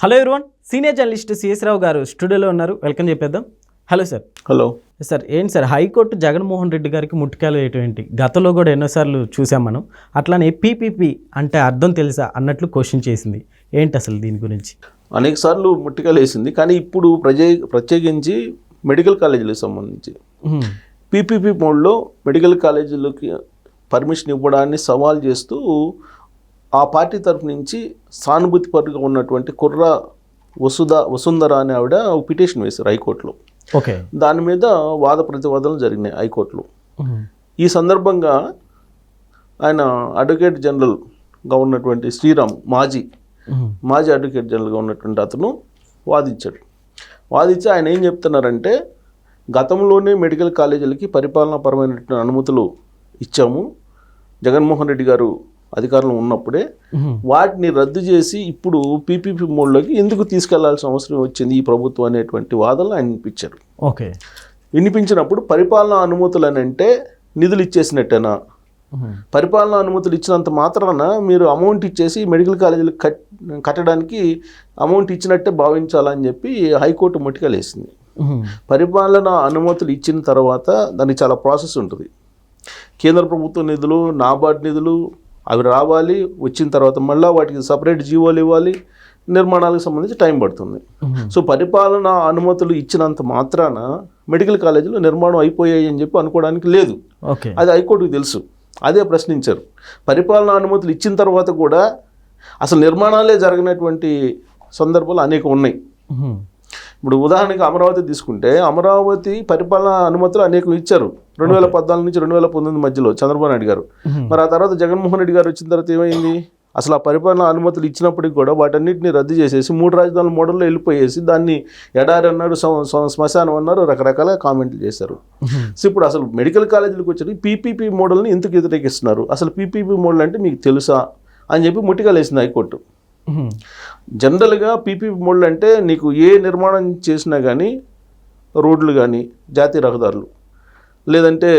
Hello everyone senior journalist CS Rao garu స్టూడియోలో ఉన్నారు. Welcome చెప్పేద్దాం. Hello sir. హలో. సార్ ఏంటి sir high court Jaganmohan Reddy గారికి ముట్టుకాయలు ఏంటి? గతంలో కూడా ఎన్నోసార్లు చూసాం మనం. అట్లానే పీపీపీ అంటే అర్థం తెలుసా అన్నట్లు క్వశ్చన్ చేసింది. ఏంటి అసలు దీని గురించి? అనేక సార్లు ముట్టికలు వేసింది. కానీ ఇప్పుడు ప్రజే ప్రత్యేకించి మెడికల్ కాలేజీలకు సంబంధించి. పీపీపీ మోడ్లో మెడికల్ కాలేజీలకి పర్మిషన్ ఇవ్వడాన్ని సవాల్ చేస్తూ ఆ పార్టీ తరఫు నుంచి సానుభూతి పరుగా ఉన్నటువంటి కుర్ర వసుధ వసుంధర అనే ఆవిడ ఒక పిటిషన్ వేశారు హైకోర్టులో. ఓకే. దాని మీద వాద ప్రతివాదనలు జరిగినాయి హైకోర్టులో. ఈ సందర్భంగా ఆయన అడ్వకేట్ జనరల్గా ఉన్నటువంటి శ్రీరామ్ మాజీ. మాజీ అడ్వకేట్ జనరల్గా ఉన్నటువంటి అతను వాదించాడు. వాదించి ఆయన ఏం చెప్తున్నారంటే గతంలోనే మెడికల్ కాలేజీలకి పరిపాలనాపరమైనటువంటి అనుమతులు ఇచ్చాము. జగన్మోహన్ రెడ్డి గారు అధికారంలో ఉన్నప్పుడే. వాటిని రద్దు చేసి ఇప్పుడు పీపీపీ మోడ్లోకి ఎందుకు తీసుకెళ్ళాల్సిన అవసరం వచ్చింది ఈ ప్రభుత్వం అనేటువంటి వాదనలు ఆయన వినిపించారు ఓకే వినిపించినప్పుడు పరిపాలనా అనుమతులు అని అంటే నిధులు ఇచ్చేసినట్టేనా. పరిపాలనా అనుమతులు ఇచ్చినంత మాత్రాన మీరు అమౌంట్ ఇచ్చేసి మెడికల్ కాలేజీలు కట్ కట్టడానికి అమౌంట్ ఇచ్చినట్టే భావించాలని చెప్పి హైకోర్టు ముట్టికలేసింది. పరిపాలన అనుమతులు ఇచ్చిన తర్వాత దానికి చాలా ప్రాసెస్ ఉంటుంది కేంద్ర ప్రభుత్వ నిధులు నాబార్డ్ నిధులు అవి రావాలి వచ్చిన తర్వాత మళ్ళీ వాటికి సపరేట్ జీవోలు ఇవ్వాలి నిర్మాణాలకు సంబంధించి టైం పడుతుంది. సో పరిపాలన అనుమతులు ఇచ్చినంత మాత్రాన మెడికల్ కాలేజీలు నిర్మాణం అయిపోయాయి అని చెప్పి అనుకోవడానికి లేదు. అది హైకోర్టుకు తెలుసు. అదే ప్రశ్నించారు. పరిపాలనా అనుమతులు ఇచ్చిన తర్వాత కూడా అసలు నిర్మాణాలే జరగనటువంటి సందర్భాలు అనేక ఉన్నాయి. ఇప్పుడు ఉదాహరణకి అమరావతి తీసుకుంటే అమరావతి పరిపాలనా అనుమతులు అనేకం ఇచ్చారు. రెండు వేల పద్నాలుగు నుంచి రెండు వేల పంతొమ్మిది మధ్యలో చంద్రబాబు నాయుడు గారు. మరి ఆ తర్వాత జగన్మోహన్ రెడ్డి గారు వచ్చిన తర్వాత ఏమైంది? అసలు ఆ పరిపాలనా అనుమతులు ఇచ్చినప్పటికి కూడా వాటన్నిటిని రద్దు చేసేసి మూడు రాజధానుల మోడల్లో వెళ్ళిపోయేసి దాన్ని ఎడారి అన్నారు శ్మశానం అన్నారు రకరకాల కామెంట్లు చేశారు. సో ఇప్పుడు అసలు మెడికల్ కాలేజీలకు వచ్చి పీపీపీ మోడల్ని ఎందుకు వ్యతిరేకిస్తున్నారు? అసలు పీపీపీ మోడల్ అంటే మీకు తెలుసా? అని చెప్పి ముట్టికలేసింది హైకోర్టు. జనరల్గా పీపీపీ మోడల్ అంటే నీకు ఏ నిర్మాణం చేసినా కానీ రోడ్లు కానీ జాతీయ రహదారులు లేదంటే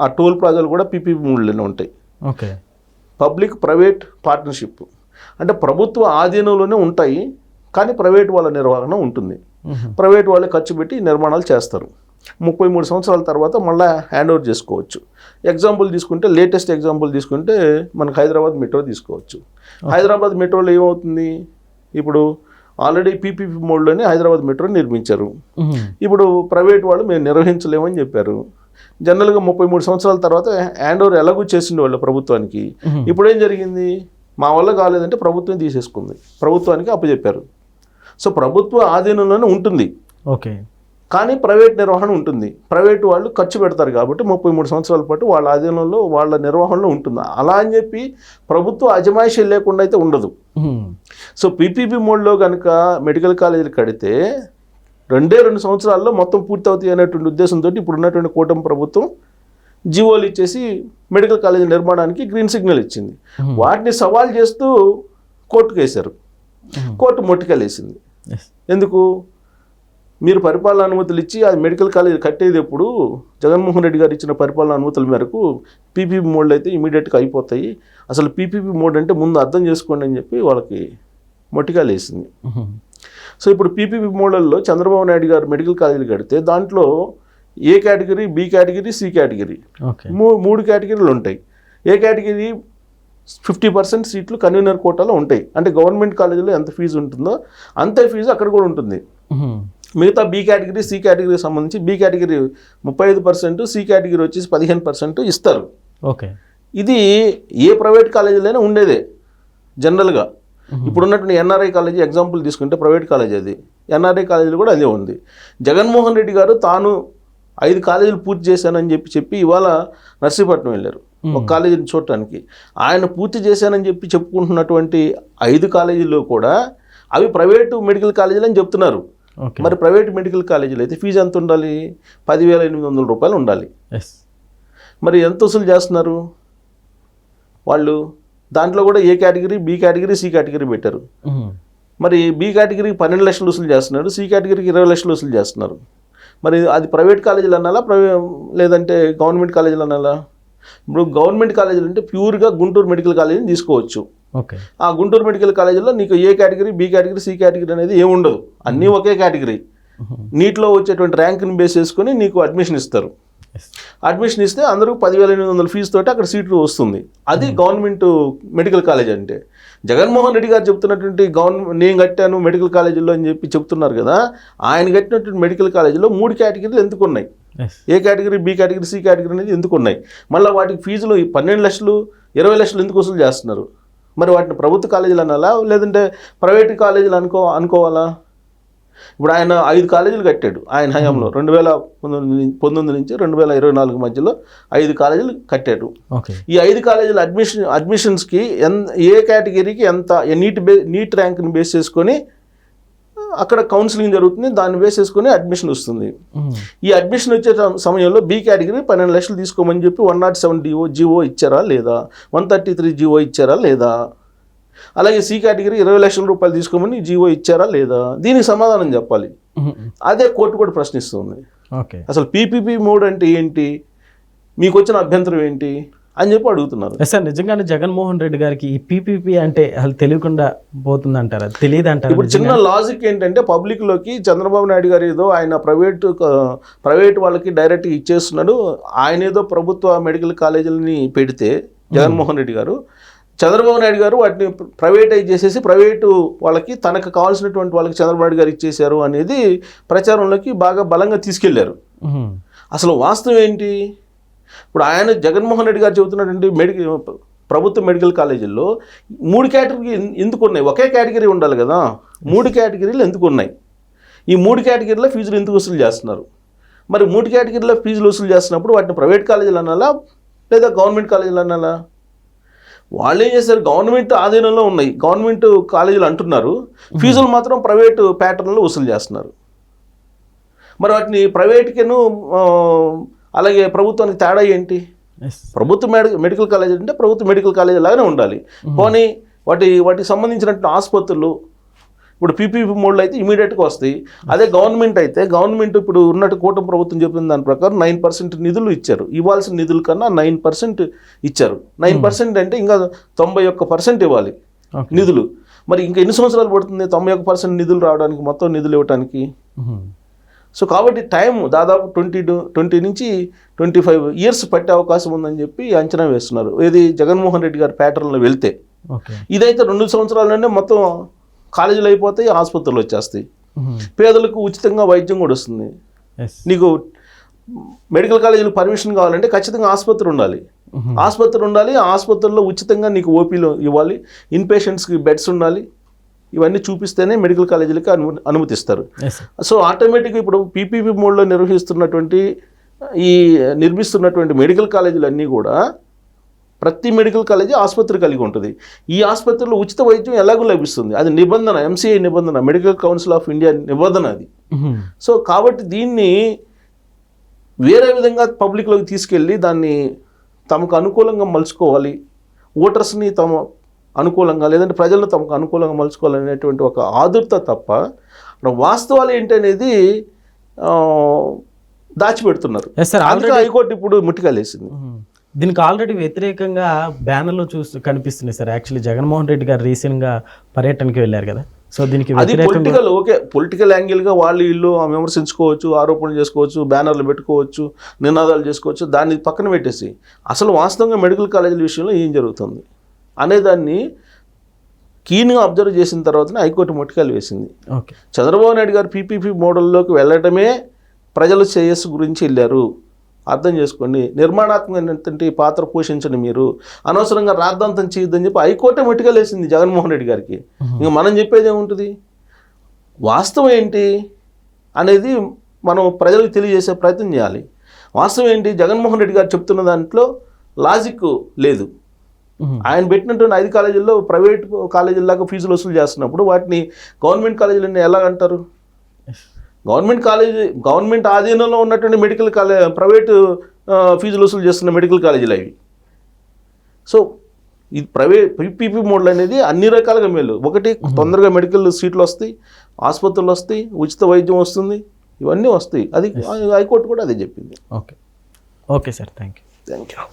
ఆ టోల్ ప్లాజాలు కూడా పీపీపీ మోడల్లోనే ఉంటాయి. ఓకే. పబ్లిక్ ప్రైవేట్ పార్ట్నర్షిప్ అంటే ప్రభుత్వ ఆధీనంలోనే ఉంటాయి కానీ ప్రైవేట్ వాళ్ళ నిర్వహణ ఉంటుంది. ప్రైవేట్ వాళ్ళే ఖర్చు పెట్టి నిర్మాణాలు చేస్తారు. ముప్పై మూడు సంవత్సరాల తర్వాత మళ్ళీ హ్యాండ్ ఓవర్ చేసుకోవచ్చు. ఎగ్జాంపుల్ తీసుకుంటే లేటెస్ట్ ఎగ్జాంపుల్ తీసుకుంటే మనకు హైదరాబాద్ మెట్రో తీసుకోవచ్చు. హైదరాబాద్ మెట్రోలో ఏమవుతుంది? ఇప్పుడు ఆల్రెడీ పీపీపీ మోడ్లోనే హైదరాబాద్ మెట్రో నిర్మించారు. ఇప్పుడు ప్రైవేట్ వాళ్ళు మేము నిర్వహించలేమని చెప్పారు. జనరల్గా ముప్పై మూడు సంవత్సరాల తర్వాత హ్యాండ్ ఓవర్ ఎలాగూ చేసిండే వాళ్ళు ప్రభుత్వానికి. ఇప్పుడు ఏం జరిగింది? మా వల్ల కాలేదంటే ప్రభుత్వం తీసేసుకుంది. ప్రభుత్వానికి అప్పచెప్పారు. సో ప్రభుత్వ ఆధీనంలోనే ఉంటుంది. ఓకే. కానీ ప్రైవేట్ నిర్వహణ ఉంటుంది ప్రైవేట్ వాళ్ళు ఖర్చు పెడతారు కాబట్టి ముప్పై మూడు సంవత్సరాల పాటు వాళ్ళ ఆధీనంలో వాళ్ళ నిర్వహణలో ఉంటుంది అలా అని చెప్పి ప్రభుత్వ అజమాయిషీ లేకుండా అయితే ఉండదు. సో పీపీపీ మోడ్లో కనుక మెడికల్ కాలేజీలు కడితే రెండే రెండు సంవత్సరాల్లో మొత్తం పూర్తి అవుతాయి అనేటువంటి ఉద్దేశంతో ఇప్పుడు ఉన్నటువంటి కూటమి ప్రభుత్వం జీవోలు ఇచ్చేసి మెడికల్ కాలేజీ నిర్మాణానికి గ్రీన్ సిగ్నల్ ఇచ్చింది. వాటిని సవాల్ చేస్తూ కోర్టుకు వేశారు. కోర్టు మొట్టికెళ్ళేసింది. ఎందుకు మీరు పరిపాలన అనుమతులు ఇచ్చి అది మెడికల్ కాలేజ్ కట్టేది ఎప్పుడు? జగన్మోహన్ రెడ్డి గారు ఇచ్చిన పరిపాలన అనుమతుల మేరకు పీపీపీ మోడ్లు అయితే ఇమీడియట్గా అయిపోతాయి. అసలు పీపీపీ మోడ్ అంటే ముందు అర్థం చేసుకోండి అని చెప్పి వాళ్ళకి ఉహుం. సో ఇప్పుడు పీపీపీ మోడల్లో చంద్రబాబు నాయుడు గారు మెడికల్ కాలేజీలు కడితే దాంట్లో A category B category C category? మూ మూడు కేటగిరీలు ఉంటాయి. A category? ఫిఫ్టీ పర్సెంట్ సీట్లు కన్వీనర్ కోటాలో ఉంటాయి. అంటే గవర్నమెంట్ కాలేజీలో ఎంత ఫీజు ఉంటుందో అంతే ఫీజు అక్కడ కూడా ఉంటుంది. మిగతా బి కేటగిరీ సి కేటగిరీకి సంబంధించి బి కేటగిరీ ముప్పై ఐదు పర్సెంట్ సి కేటగిరీ వచ్చేసి పదిహేను పర్సెంట్ ఇస్తారు. ఓకే. ఇది ఏ ప్రైవేట్ కాలేజీలైనా ఉండేదే జనరల్గా. ఇప్పుడు ఉన్నటువంటి ఎన్ఆర్ఐ కాలేజీ ఎగ్జాంపుల్ తీసుకుంటే ప్రైవేట్ కాలేజ్ అది. ఎన్ఆర్ఐ కాలేజీలు కూడా అదే ఉంది. జగన్మోహన్ రెడ్డి గారు తాను ఐదు కాలేజీలు పూర్తి చేశానని చెప్పి చెప్పి ఇవాళ నర్సీపట్నం వెళ్ళారు. ఒక కాలేజీని చూడటానికి. ఆయన పూర్తి చేశానని చెప్పి చెప్పుకుంటున్నటువంటి ఐదు కాలేజీల్లో కూడా అవి ప్రైవేటు మెడికల్ కాలేజీలు అని చెప్తున్నారు. మరి ప్రైవేట్ మెడికల్ కాలేజీలు అయితే ఫీజు ఎంత ఉండాలి? పదివేల ఎనిమిది వందల రూపాయలు ఉండాలి. ఎస్ మరి ఎంత వసూలు చేస్తున్నారు? వాళ్ళు దాంట్లో కూడా A category B category C category పెట్టారు. మరి బి కేటగిరీకి పన్నెండు లక్షలు వసూలు చేస్తున్నారు సి కేటగిరీకి ఇరవై లక్షలు వసూలు చేస్తున్నారు. మరి అది ప్రైవేట్ కాలేజీలు అనాలా? ప్రైవే లేదంటే గవర్నమెంట్ కాలేజీలు అనాలా? ఇప్పుడు గవర్నమెంట్ కాలేజీలు అంటే ప్యూర్గా గుంటూరు మెడికల్ కాలేజీని తీసుకోవచ్చు. ఆ గుంటూరు మెడికల్ కాలేజీలో నీకు A category B category C category అనేది ఏమి ఉండదు. అన్నీ ఒకే కేటగిరీ. నీటిలో వచ్చేటువంటి ర్యాంక్ని బేస్ చేసుకొని నీకు అడ్మిషన్ ఇస్తారు. అడ్మిషన్ ఇస్తే అందరూ పదివేల ఎనిమిది వందల ఫీజు తోటి అక్కడ సీటు వస్తుంది. అది గవర్నమెంట్ మెడికల్ కాలేజ్ అంటే. జగన్మోహన్ రెడ్డి గారు చెప్తున్నటువంటి గవర్నమెంట్ నేను కట్టాను మెడికల్ కాలేజీలో అని చెప్పి చెప్తున్నారు కదా ఆయన కట్టినటువంటి మెడికల్ కాలేజీలో మూడు కేటగిరీలు ఎందుకు ఉన్నాయి? A category B category C category అనేది ఎందుకు ఉన్నాయి? మళ్ళీ వాటికి ఫీజులు పన్నెండు లక్షలు ఇరవై లక్షలు ఎందుకు వసూలు చేస్తున్నారు? మరి వాటిని ప్రభుత్వ కాలేజీలు అనాలా? లేదంటే ప్రైవేట్ కాలేజీలు అనుకో అనుకోవాలా? ఇప్పుడు ఆయన ఐదు కాలేజీలు కట్టాడు ఆయన హయాంలో. రెండు వేల పంతొమ్మిది నుంచి- రెండు వేల ఇరవై నాలుగు మధ్యలో ఐదు కాలేజీలు కట్టాడు. ఓకే. ఈ ఐదు కాలేజీల అడ్మిషన్ అడ్మిషన్స్కి ఎన్ ఏ కేటగిరీకి ఎంత నీట్ బే నీట్ ర్యాంక్ని బేస్ చేసుకొని అక్కడ కౌన్సిలింగ్ జరుగుతుంది దాన్ని బేస్ చేసుకొని అడ్మిషన్ వస్తుంది. ఈ అడ్మిషన్ వచ్చే సమ- సమయంలో బి కేటగిరీ పన్నెండు లక్షలు తీసుకోమని చెప్పి one nought seven DO GO ఇచ్చారా లేదా? వన్ థర్టీ త్రీ జీవో ఇచ్చారా లేదా? అలాగే సి కేటగిరీ ఇరవై లక్షల రూపాయలు తీసుకోమని జీవో ఇచ్చారా లేదా? దీనికి సమాధానం చెప్పాలి. అదే కోర్టు కూడా ప్రశ్నిస్తుంది. ఓకే. అసలు పీపీపీ మోడ్ అంటే ఏంటి? మీకు వచ్చిన అభ్యంతరం ఏంటి? అని చెప్పి అడుగుతున్నారు. సార్ నిజంగానే జగన్మోహన్ రెడ్డి గారికి ఈ పీపీపీ అంటే అసలు తెలియకుండా పోతుంది అంటారా తెలియదు అంటారా ఇప్పుడు చిన్న లాజిక్ ఏంటంటే పబ్లిక్లోకి చంద్రబాబు నాయుడు గారు ఏదో ఆయన ప్రైవేట్ ప్రైవేట్ వాళ్ళకి డైరెక్ట్ ఇచ్చేస్తున్నాడు. ఆయన ఏదో ప్రభుత్వ మెడికల్ కాలేజీలని పెడితే జగన్మోహన్ రెడ్డి గారు చంద్రబాబు నాయుడు గారు వాటిని ప్రైవేటైజ్ చేసేసి ప్రైవేటు వాళ్ళకి తనకు కావాల్సినటువంటి వాళ్ళకి చంద్రబాబు నాయుడు గారు ఇచ్చేశారు అనేది ప్రచారంలోకి బాగా బలంగా తీసుకెళ్ళారు. అసలు వాస్తవం ఏంటి? ఇప్పుడు ఆయన జగన్మోహన్ రెడ్డి గారు చెబుతున్నటువంటి మెడికల్ ప్రభుత్వ మెడికల్ కాలేజీల్లో మూడు కేటగిరీ ఎందుకు ఉన్నాయి? ఒకే కేటగిరీ ఉండాలి కదా. మూడు కేటగిరీలు ఎందుకు ఉన్నాయి? ఈ మూడు కేటగిరీలో ఫీజులు ఎందుకు వసూలు చేస్తున్నారు? మరి మూడు కేటగిరీలో ఫీజులు వసూలు చేస్తున్నప్పుడు వాటిని ప్రైవేట్ కాలేజీలు అనాలా? లేదా గవర్నమెంట్ కాలేజీలు అనాలా? వాళ్ళు ఏం చేస్తారు గవర్నమెంట్ ఆధీనంలో ఉన్నాయి. గవర్నమెంట్ కాలేజీలు అంటున్నారు. ఫీజులు మాత్రం ప్రైవేటు ప్యాటర్న్లో వసూలు చేస్తున్నారు. మరి వాటిని ప్రైవేట్కిను అలాగే ప్రభుత్వానికి తేడా ఏంటి? ప్రభుత్వ మెడి మెడికల్ కాలేజ్ అంటే ప్రభుత్వ మెడికల్ కాలేజ్ లాగానే ఉండాలి. పోనీ వాటి వాటికి సంబంధించినట్టు ఆసుపత్రులు ఇప్పుడు పీపీపీ మోడ్లో అయితే ఇమీడియట్గా వస్తాయి. అదే గవర్నమెంట్ అయితే గవర్నమెంట్ ఇప్పుడు ఉన్నట్టు కూటమి ప్రభుత్వం చెప్పిన దాని ప్రకారం నైన్ పర్సెంట్ నిధులు ఇచ్చారు. ఇవ్వాల్సిన నిధుల కన్నా నైన్ పర్సెంట్ ఇచ్చారు. నైన్ పర్సెంట్ అంటే ఇంకా తొంభై ఒక్క పర్సెంట్ ఇవ్వాలి నిధులు. మరి ఇంకా ఎన్ని సంవత్సరాలు పడుతుంది తొంభై ఒక్క పర్సెంట్ నిధులు రావడానికి మొత్తం నిధులు ఇవ్వడానికి. సో కాబట్టి టైం దాదాపు ట్వంటీ టు ట్వంటీ నుంచి ట్వంటీ ఫైవ్ ఇయర్స్ పట్టే అవకాశం ఉందని చెప్పి అంచనా వేస్తున్నారు. ఏది జగన్మోహన్ రెడ్డి గారి ప్యాటర్న్లో వెళ్తే. ఇదైతే రెండు సంవత్సరాలనే మొత్తం కాలేజీలు అయిపోతాయి ఆసుపత్రులు వచ్చేస్తాయి. పేదలకు ఉచితంగా వైద్యం కూడా వస్తుంది. నీకు మెడికల్ కాలేజీలు పర్మిషన్ కావాలంటే ఖచ్చితంగా ఆసుపత్రి ఉండాలి. ఆసుపత్రి ఉండాలి ఆ ఆసుపత్రిలో ఉచితంగా నీకు ఓపీలో ఇవ్వాలి ఇన్ పేషెంట్స్కి బెడ్స్ ఉండాలి ఇవన్నీ చూపిస్తేనే మెడికల్ కాలేజీలకి అను అనుమతిస్తారు. సో ఆటోమేటిక్గా ఇప్పుడు పీపీపీ మోడ్లో నిర్వహిస్తున్నటువంటి ఈ నిర్మిస్తున్నటువంటి మెడికల్ కాలేజీలు అన్నీ కూడా ప్రతి మెడికల్ కాలేజీ ఆసుపత్రి కలిగి ఉంటుంది. ఈ ఆసుపత్రిలో ఉచిత వైద్యం ఎలాగో లభిస్తుంది? అది నిబంధన ఎంసీఐ నిబంధన మెడికల్ కౌన్సిల్ ఆఫ్ ఇండియా నిబంధన అది. సో కాబట్టి దీన్ని వేరే విధంగా పబ్లిక్లోకి తీసుకెళ్ళి దాన్ని తమకు అనుకూలంగా మలుచుకోవాలి. ఓటర్స్ని తమ అనుకూలంగా లేదంటే ప్రజలను తమకు అనుకూలంగా మలుచుకోవాలనేటువంటి ఒక ఆదుర్త తప్ప వాస్తవాలు ఏంటనేది దాచిపెడుతున్నారు. హైకోర్టు ఇప్పుడు ముట్టికాలేసింది. దీనికి ఆల్రెడీ వ్యతిరేకంగా బ్యానర్లో చూస్తూ కనిపిస్తుంది సార్ యాక్చువల్లీ జగన్మోహన్ రెడ్డి గారు రీసెంట్గా పర్యటనకి వెళ్ళారు కదా. సో దీనికి అది పొలిటికల్ ఓకే పొలిటికల్ యాంగిల్గా వాళ్ళు వీళ్ళు విమర్శించుకోవచ్చు ఆరోపణలు చేసుకోవచ్చు బ్యానర్లు పెట్టుకోవచ్చు నినాదాలు చేసుకోవచ్చు దాన్ని పక్కన పెట్టేసి. అసలు వాస్తవంగా మెడికల్ కాలేజీల విషయంలో ఏం జరుగుతుంది? అనేదాన్ని కీన్గా అబ్జర్వ్ చేసిన తర్వాతనే హైకోర్టు ముట్టికాయలు వేసింది. ఓకే. చంద్రబాబు నాయుడు గారు పీపీపీ మోడల్లోకి వెళ్ళటమే ప్రజల శ్రేయస్సు గురించి వెళ్ళారు. అర్థం చేసుకోండి. నిర్మాణాత్మకమైనటువంటి పాత్ర పోషించండి మీరు. అనవసరంగా రాద్ధాంతం చేయొద్దని చెప్పి హైకోర్టే ముట్టికాయలు వేసింది జగన్మోహన్ రెడ్డి గారికి. ఇంకా మనం చెప్పేది ఏముంటుంది? వాస్తవం ఏంటి అనేది మనం ప్రజలకు తెలియజేసే ప్రయత్నం చేయాలి. వాస్తవం ఏంటి? జగన్మోహన్ రెడ్డి గారు చెప్తున్న దాంట్లో లాజిక్ లేదు. ఆయన పెట్టినటువంటి ఐదు కాలేజీల్లో ప్రైవేట్ కాలేజీల్లాగా ఫీజులు వసూలు చేస్తున్నప్పుడు వాటిని గవర్నమెంట్ కాలేజీలని ఎలా అంటారు. గవర్నమెంట్ కాలేజీ గవర్నమెంట్ ఆధీనంలో ఉన్నటువంటి మెడికల్ కాలే ప్రైవేటు ఫీజులు వసూలు చేస్తున్న మెడికల్ కాలేజీలు అవి. సో ఇది ప్రైవేట్ పీపీపీ మోడల్ అనేది అన్ని రకాలుగా మేలు. ఒకటి తొందరగా మెడికల్ సీట్లు వస్తాయి ఆసుపత్రులు వస్తాయి ఉచిత వైద్యం వస్తుంది ఇవన్నీ వస్తాయి. అది హైకోర్టు కూడా అదే చెప్పింది. Okay okay sir thank you thank you